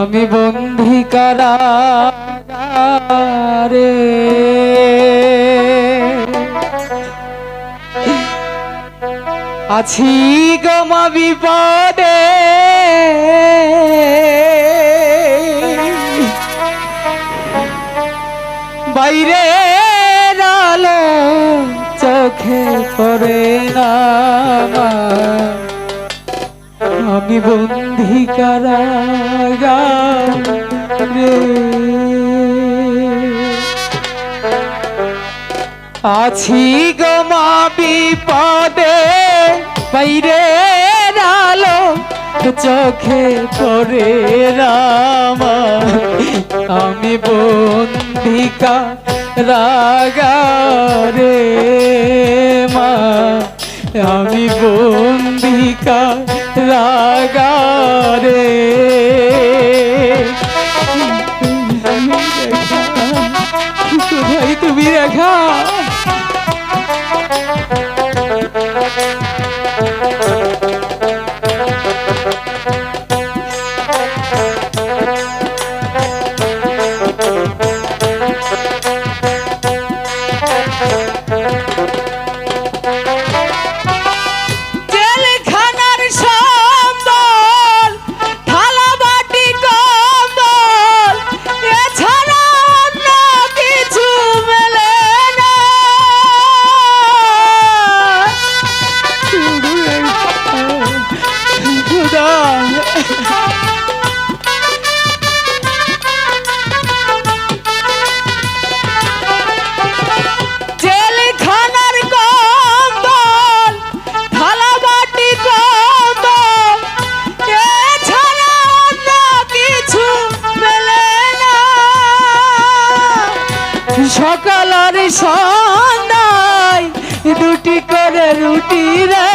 আমি বন্দি কারাগারে আছি গমা বিপদে বাইরে আলো চোখে পড়ে না। আমি বন্দি কারাগারে আছি গমা বিপদে বাইরে আলো চোখে পড়ে রামা আমি বন্দিকা রাগারে মা আমি বন্দিকা রাগারে কোথায় তুমি রেখা জেলখানার সকাল আর সন্ধ্যায় দুটি করে রুটি রে।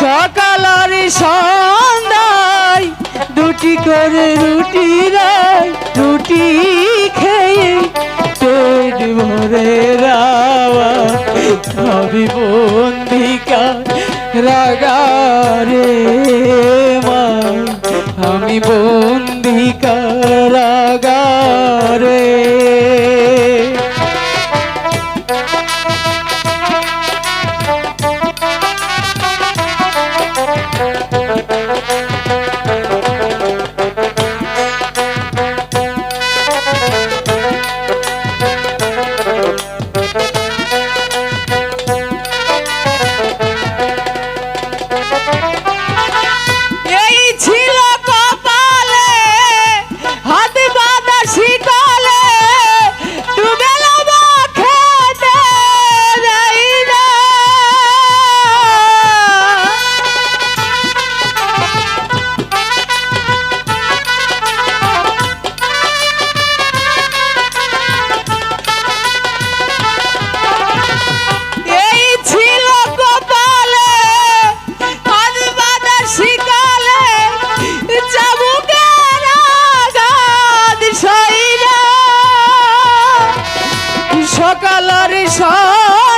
সকাল আর সন্ধ্যায় দুটি করে রুটি রে, রুটি সকালের সন্ধ্যায়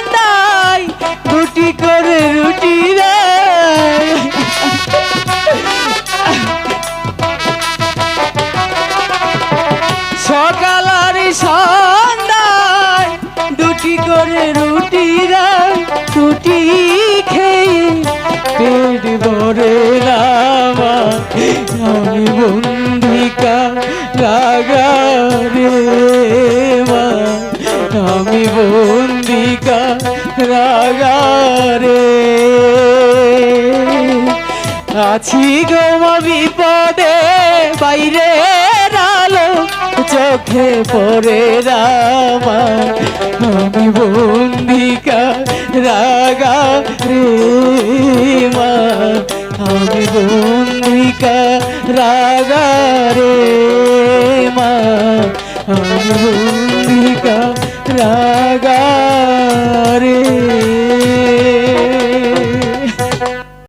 বন্দিকা রাগারে। আছি গোমা বিপদে বাইরে আলো চোখে পড়ে রামা আমি বন্দিকা রাগা রে মা। আমি বন্দিকা রাগা রে মা। আমি रागा